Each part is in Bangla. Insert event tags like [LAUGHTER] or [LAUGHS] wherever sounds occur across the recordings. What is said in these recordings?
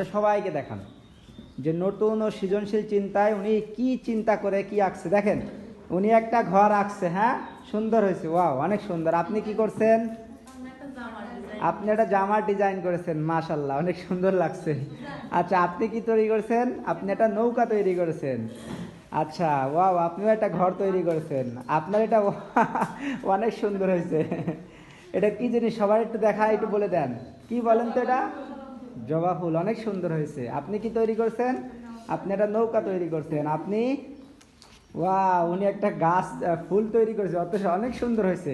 সবাইকে দেখান। যে নতুন ও সৃজনশীল চিন্তায় উনি কি চিন্তা করে কি আঁকছে, দেখেন। উনি একটা ঘর আঁকছে হ্যাঁ? সুন্দর হয়েছে, ওয়াও, অনেক সুন্দর। আপনি কি করছেন? আপনি একটা জামার ডিজাইন করেছেন মাশাল্লাহ অনেক সুন্দর লাগছে। আচ্ছা আপনি কি তৈরি করেছেন? আপনি একটা নৌকা তৈরি করেছেন। আচ্ছা ওয়াও, আপনিও একটা ঘর তৈরি করেছেন। আপনার এটা অনেক সুন্দর হয়েছে। এটা কি জিনিস? সবার একটু দেখা একটু বলে দেন। কি বলেন তো এটা? জবা ফুল অনেক সুন্দর হয়েছে। আপনি কি তৈরি করছেন? আপনি একটা নৌকা তৈরি করছেন। আপনি ওয়া উনি একটা গাছ ফুল তৈরি করেছে। অত অনেক সুন্দর হয়েছে।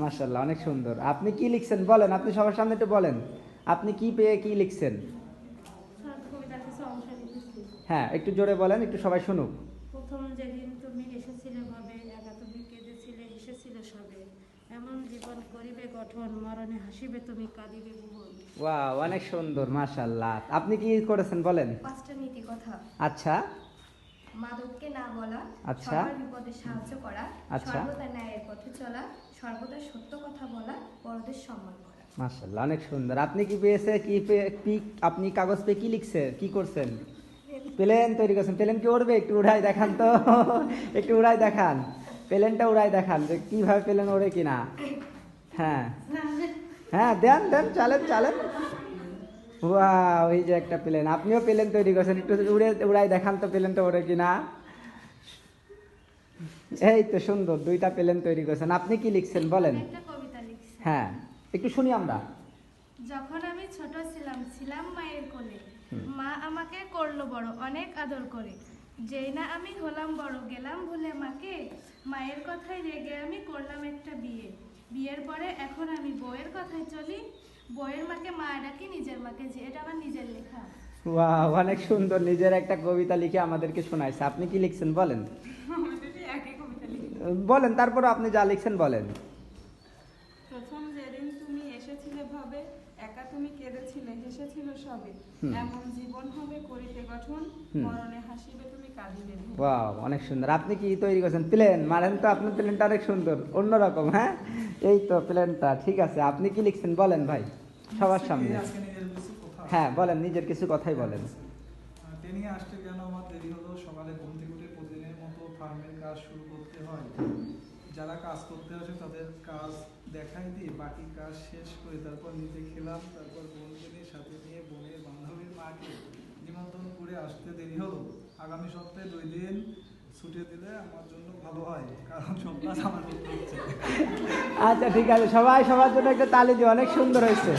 মার্শাল্লাহ অনেক সুন্দর। আপনি কি লিখছেন? বলেন আপনি সবার সামনে একটু বলেন। আপনি কি পেয়ে কি লিখছেন? হ্যাঁ একটু জোরে বলেন একটু সবাই শুনুক। প্রথম যেদিন তুমি এসেছিলে ভাবে একা তুমি কেঁদেছিলে হেসেছিলে সবে। এমন জীবন করিবে গঠন মরণে হাসিবে তুমি কাঁদিবে ভুবন ওয়া অনেক সুন্দর মার্শাল্লাহ আপনি কি করেছেন বলেন? পাঁচটা নীতি কথা। আচ্ছা। মাদককে না বলা আচ্ছা। সবার বিপদে সাহায্য করা আচ্ছা। সর্বদা ন্যায়ের পথে চলা সর্বদা সত্য কথা বলা বড়দের সম্মান করা। অনেক সুন্দর। আপনি কি পেয়েছে কি কি আপনি কাগজ পেয়ে কি লিখছে কি করছেন? প্লেন তৈরি করছেন। প্লেন কি উড়বে? একটু উড়াই দেখান তো। [LAUGHS] একটু উড়াই দেখান। প্লেনটা উড়াই দেখান যে কীভাবে প্লেন ওড়ে কিনা। হ্যাঁ। হ্যাঁ দেন দেন চালেন চালেন। ওয়া ওই যে একটা প্লেন। আপনিও প্লেন তৈরি করছেন। একটু উড়ে উড়াই দেখান তো প্লেনটা ওড়ে কিনা। এই তো সুন্দর দুইটা প্লেন তৈরি করছেন। আপনি কি লিখছেন? বলেন। হ্যাঁ একটু শুনি আমরা। যখন আমি ছোট ছিলাম ছিলাম মায়ের কোলে। মা আমাকে করল বড় অনেক আদর করে। যেই না আমি হলাম বড় গেলাম ভুলে মাকে। মায়ের কথায় রেগে আমি করলাম একটা বিয়ে। বিয়ের পরে এখন আমি বউয়ের কথায় চলি। বউয়ের মাকে মা ডাকি নিজের মাকে যে এটা আমার নিজের লেখা। ওয়াও অনেক সুন্দর। নিজের একটা কবিতা লিখে আমাদেরকে শোনাইছে। আপনি কি লিখছেন বলেন? বলেন তারপর আপনি যা লিখছেন বলেন। প্রথম যেদিন তুমি ভাবে একা তুমি কেঁদেছিলে হেসেছিল সবে। হুম। এমন জীবন হবে করিতে গঠন মরণে হাসিবে তুমি কাঁদিবে। ওয়াও অনেক সুন্দর। আপনি কি তৈরি করছেন? প্লেন মারেন তো আপনার প্লেনটা অনেক সুন্দর অন্যরকম হ্যাঁ? এই তো প্লেনটা ঠিক আছে। আপনি কি লিখছেন? বলেন ভাই সবার সামনে। হ্যাঁ বলেন নিজের কিছু কথাই বলেন। ট্রেনিংয়ে আসতে কেন আমার দেরি হলো? সকালে ঘুম থেকে উঠে প্রতিদিনের মতো ফার্মের কাজ শুরু করতে হয়। যারা কাজ করতে আসে তাদের কাজ দেখাই দিয়ে বাকি কাজ শেষ করে তারপর নিজে খেলাম, তারপর বোনকে নিয়ে সাথে নিয়ে বোনের বান্ধবীর মাকে নিমন্ত্রণ করে আসতে দেরি হলো। আগামী সপ্তাহে দুই দিন ছুটে দিলে আমার জন্য ভালো হয়, কারণ সব কাজ আমার আচ্ছা ঠিক আছে। সবাই সবার জন্য একটা তালি দিও, অনেক সুন্দর হয়েছে।